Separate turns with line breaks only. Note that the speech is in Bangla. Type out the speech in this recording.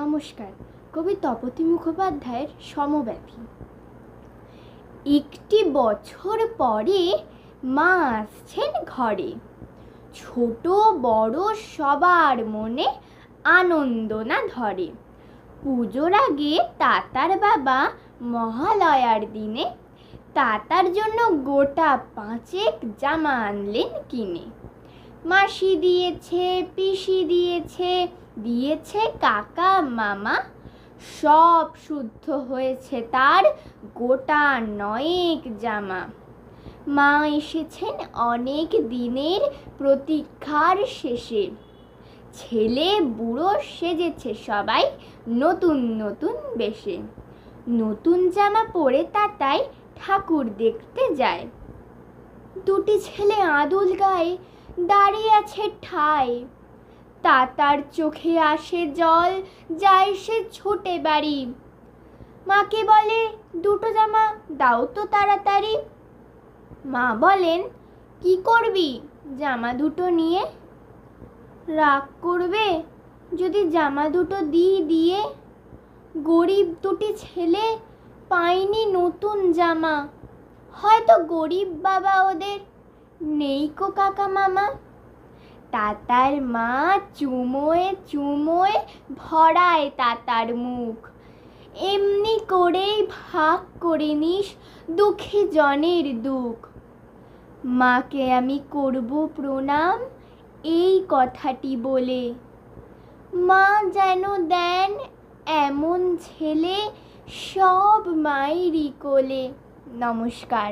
নমস্কার, কবি তপতি মুখোপাধ্যায়ের সমব্যথী একটি বছর পরে মা আসছেন ঘরে। ছোট বড় সবার মনে আনন্দ না ধরে। পুজোর আগে তাতার বাবা মহালয়ার দিনে তাতার জন্য গোটা পাঁচেক জামা আনলেন কিনে। মাসি দিয়েছে, পিসি দিয়েছে দিয়েছে কাকা মামা। সব শুদ্ধ হয়েছে তার গোটা নয়েক জামা। মা এসেছেন অনেক দিনের প্রতীক্ষার শেষে। ছেলে বুড়ো সেজেছে সবাই নতুন নতুন বেশে। নতুন জামা পরে তাতাই ঠাকুর দেখতে যায়। দুটি ছেলে আদুল গায়ে দাঁড়িয়ে আছে ঠায়। তাতার চোখে আসে জল, যায় সে ছোটে বাড়ি। মাকে বলে, দুটো জামা দাও তো তাড়াতাড়ি। মা বলেন, কি করবি? জামা দুটো নিয়ে? রাগ করবে? যদি জামা দুটো দিই দিয়ে? গরিব দুটি ছেলে পায়নি নতুন জামা। হয়তো গরিব বাবা ওদের নেই কো কাকা মামা। তাতার মা চুমোয় চুমোয়, ভরায় তাতার মুখ। এমনি করেই ভাগ করে নিস দুঃখী জনের দুঃখ। মাকে আমি করব প্রণাম, এই কথাটি বলে। মা যেন দেন এমন ছেলে সব মায়েরই কোলে। নমস্কার।